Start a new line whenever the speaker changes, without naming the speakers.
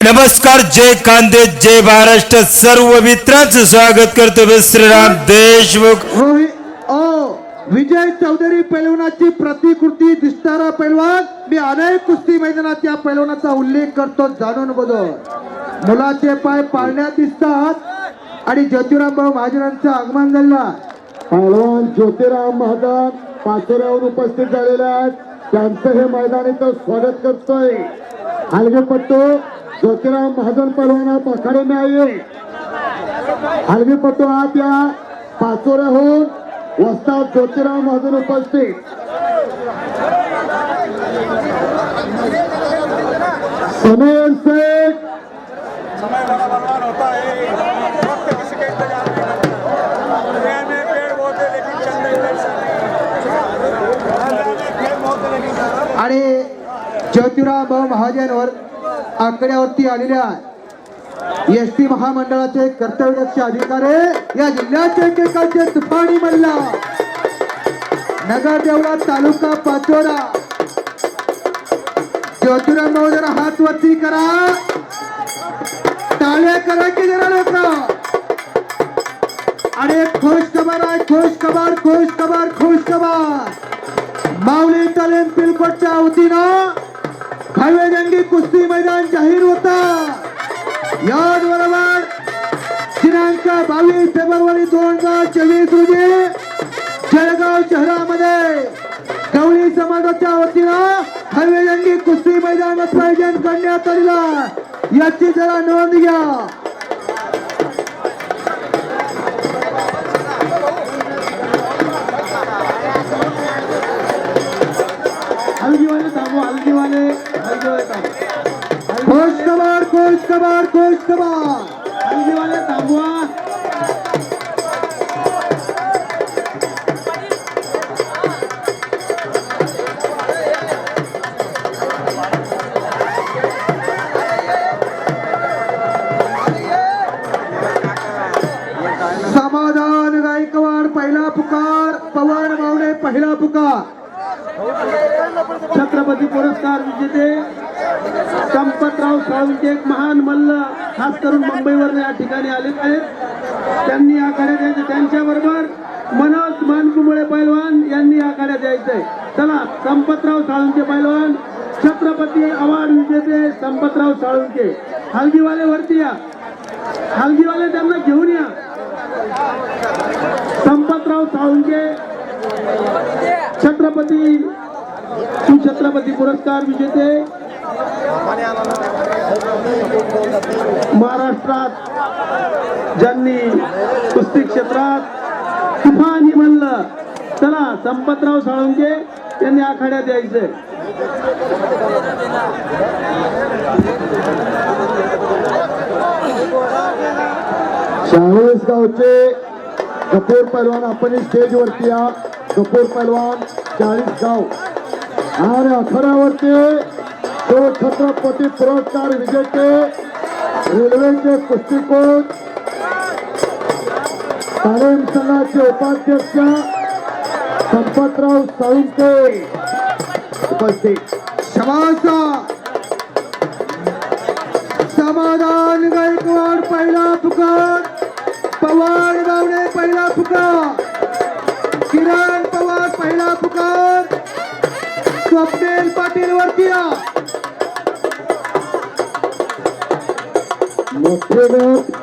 नमस्कार जय कांदे जय महाराष्ट्र सर्व मित्रांचं स्वागत करतो मी श्रीराम देशमुख.
रोहित ओ विजय चौधरी पैलवानाची प्रतिकृती दिसणारा पैलवान. मी अनेक कुस्ती मैदानात या पैलवानाचा उल्लेख करतो जाणून बघून मुलाचे पाय पाळण्यात दिसतात आणि ज्योतिराम भाऊ महाजनांचं आगमन झालं.
पहलवान ज्योतिराम महाजन पाचोऱ्यावर उपस्थित झालेले आहेत. त्यांचं हे मैदान इथं स्वागत करतोय. हलगेपट्टू ज्योतिराम महाजन परवाना पाखाडे आहे आइए। आत या पाचोऱ्याहून वस्ताद ज्योतिराव महाजन उपस्थित। समीर शेख
आणि ज्योतिराव महाजन वर आकड्यावरती आलेल्या एस टी महामंडळाचे कर्तव्यदक्ष अधिकारी या जिल्ह्याचे एकेकाचे तुफानी मल्ला. नगर देवळा तालुका पाचोरा. ज्योतिराम भाऊ जरा हात वरती करा. टाळ्या करा की जरा लोक. अरे खुश खबर आहे खुश खबर खुश खबर खुश खबर. माऊली तालीम पिलकोटच्या वतीनं भव्य जंगी कुस्ती मैदान जाहीर होता. याचबरोबर दिनांक बावीस फेब्रुवारी दोन हजार चोवीस रोजी जळगाव शहरामध्ये गवळी समाजाच्या वतीनं भव्य जंगी कुस्ती मैदानाचं आयोजन करण्यात आलेलं याची जरा नोंद घ्या.
हलगीवाले थांबवा हलगीवाले थांबवा
खुश खबर खुश
थांबवा.
समाधान गायकवाड पहिला पुकार पवार मावणे पहिला पुकार.
छत्रपती पुरस्कार विजेते संपतराव साळुंके एक महान मल्ल खास करून मुंबईवर या ठिकाणी आले आहेत त्यांनी आखाड्यात द्यायच्या त्यांच्याबरोबर मनोज मानकुमुळे पैलवान यांनी या गाड्या द्यायचंय चला संपतराव साळुंके पैलवान छत्रपती अवॉर्ड विजेते संपतराव साळुंके हलगीवाले वरती या. हलगीवाले त्यांना घेऊन या. संपतराव साळुंके छत्रपती सुछत्रपती पुरस्कार विजेते. महाराष्ट्रात ज्यांनी कुस्ती क्षेत्रात तुफानी म्हणलं चला संपतराव साळुंके यांनी आखाड्या यायचंय.
चाळीस गावचे कपूर पैलवान आपण स्टेजवरती या कपूर पैलवान चाळीस गाव. आणि अखरावरती तो छत्रपती पुरस्कार विजेते रेल्वेचे कुस्तीकोट तालीम संघाचे उपाध्यक्ष संपतराव साळुंके उपस्थित. शमासा समाधान गायकवाड पहिला फुका पवार गावडे पहिला फुका महिला पुकार स्वप्नेल पाटील वरती मोठे लोक